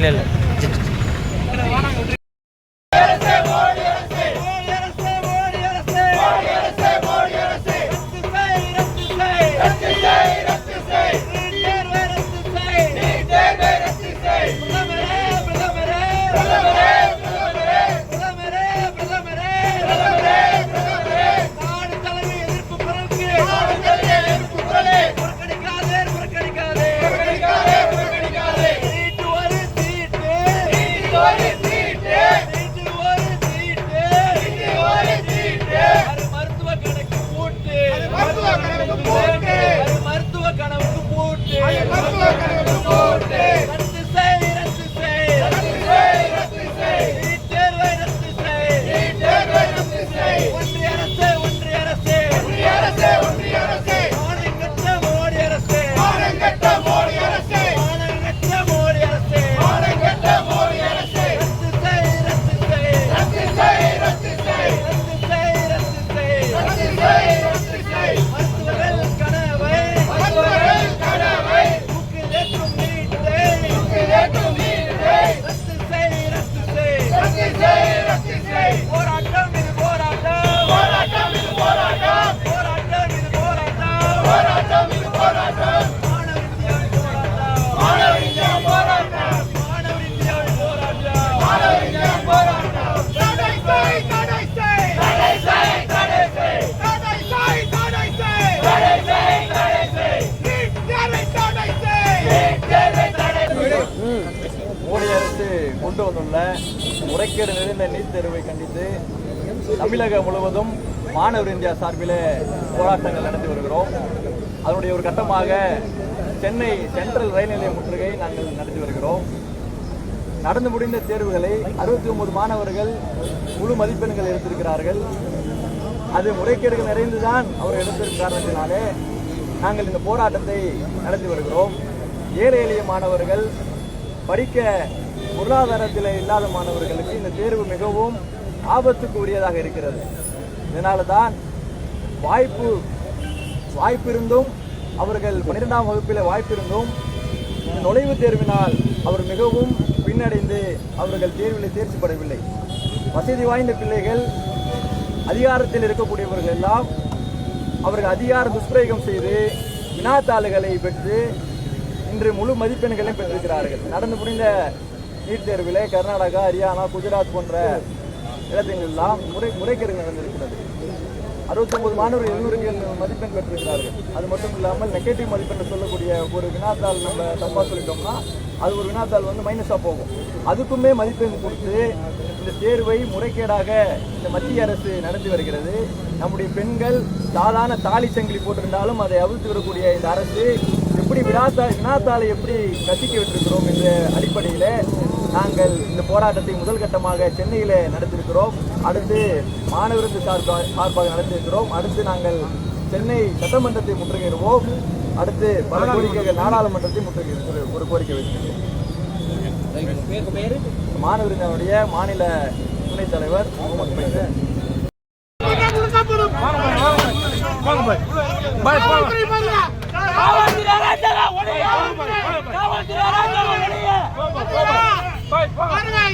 இல்லை இல்லை. Gloria கொண்டு வந்துள்ள முறைகேடு நிறைந்த நீட் தேர்வை கண்டித்து தமிழகம் முழுவதும் மாணவர் இந்தியா சார்பில் போராட்டங்கள் நடத்தி வருகிறோம். அதனுடைய ஒரு கட்டமாக சென்னை சென்ட்ரல் ரயில் நிலைய முற்றுகை நாங்கள் நடத்தி வருகிறோம். நடந்து முடிந்த தேர்வுகளை அறுபத்தி ஒன்பது மாணவர்கள் முழு மதிப்பெண்கள் எடுத்திருக்கிறார்கள். அது முறைகேடுகள் நிறைந்துதான் அவர் எடுத்திருக்கும் நாங்கள் இந்த போராட்டத்தை நடத்தி வருகிறோம். ஏழை எளிய மாணவர்கள் படிக்க பொருளாதாரத்தில் இல்லாத மாணவர்களுக்கு இந்த தேர்வு மிகவும் ஆபத்துக்கு உரியதாக இருக்கிறது. இதனால தான் வாய்ப்பு வாய்ப்பிருந்தும் அவர்கள் பன்னிரெண்டாம் வகுப்பில் வாய்ப்பிருந்தும் இந்த நுழைவுத் தேர்வினால் அவர் மிகவும் பின்னடைந்து அவர்கள் தேர்வில் தேர்ச்சி பெறவில்லை வசதி வாய்ந்த பிள்ளைகள் அதிகாரத்தில் இருக்கக்கூடியவர்கள் எல்லாம் அவர்கள் அதிகார துஷ்பிரயோகம் செய்து வினாத்தாள்களை பெற்று இன்று முழு மதிப்பெண்களையும் பெற்றிருக்கிறார்கள். நடந்து முடிந்த நீட் தேர்விலே கர்நாடகா ஹரியானா குஜராத் போன்ற இடத்திலெல்லாம் முறை முறைகேடு நடந்திருக்கிறது. அறுபத்தொம்பது மாணவர்கள் எழுநூறுக்கு மதிப்பெண் பெற்றிருக்கிறார்கள். அது மட்டும் இல்லாமல் நெகட்டிவ் மதிப்பெண் சொல்லக்கூடிய ஒரு வினாத்தாள் நம்ம தப்பாக சொல்லிட்டோம்னா அது ஒரு வினாத்தாள் வந்து மைனஸாக போகும். அதுக்குமே மதிப்பெண் கொடுத்து இந்த தேர்வை முறைகேடாக இந்த மத்திய அரசு நடத்தி வருகிறது. நம்முடைய பெண்கள் சாதாரண தாலி சங்கிலி போட்டிருந்தாலும் அதை அவிழ்த்து வரக்கூடிய இந்த அரசு எப்படி வினாத்தா வினாத்தாளை எப்படி கசிக்க விட்டிருக்கிறோம் என்ற அடிப்படையில் நாங்கள் இந்த போராட்டத்தை முதல் கட்டமாக சென்னையில் நடத்தியிருக்கிறோம் அடுத்து மாணவருக்கு சார்பாக சார்பாக நடத்தியிருக்கிறோம் அடுத்து நாங்கள் சென்னை சட்டமன்றத்தை முற்றுகையிடுவோம் அடுத்து பல கோரிக்கைகள் நாடாளுமன்றத்தை முற்றுகை ஒரு கோரிக்கை வைத்திருக்கிறோம் மாணவரினுடைய மாநில துணைத் தலைவர் முகமது பைசன் காவல்துறை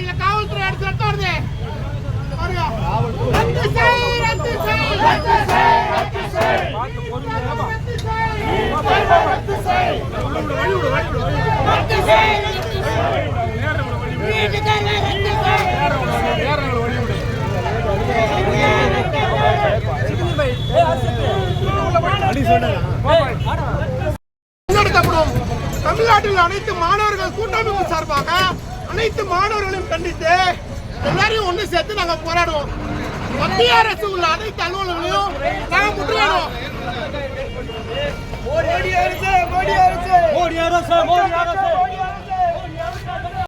உள்ள அனைத்து மாணவர்கள் கூட்டமைப்பு சார்பாக அனைத்து மாணவர்களையும் கண்டித்து எல்லாரையும் ஒன்று சேர்த்து நாங்கள் போராடுவோம். மத்திய அரசு உள்ள அனைத்து அலுவலர்களையும்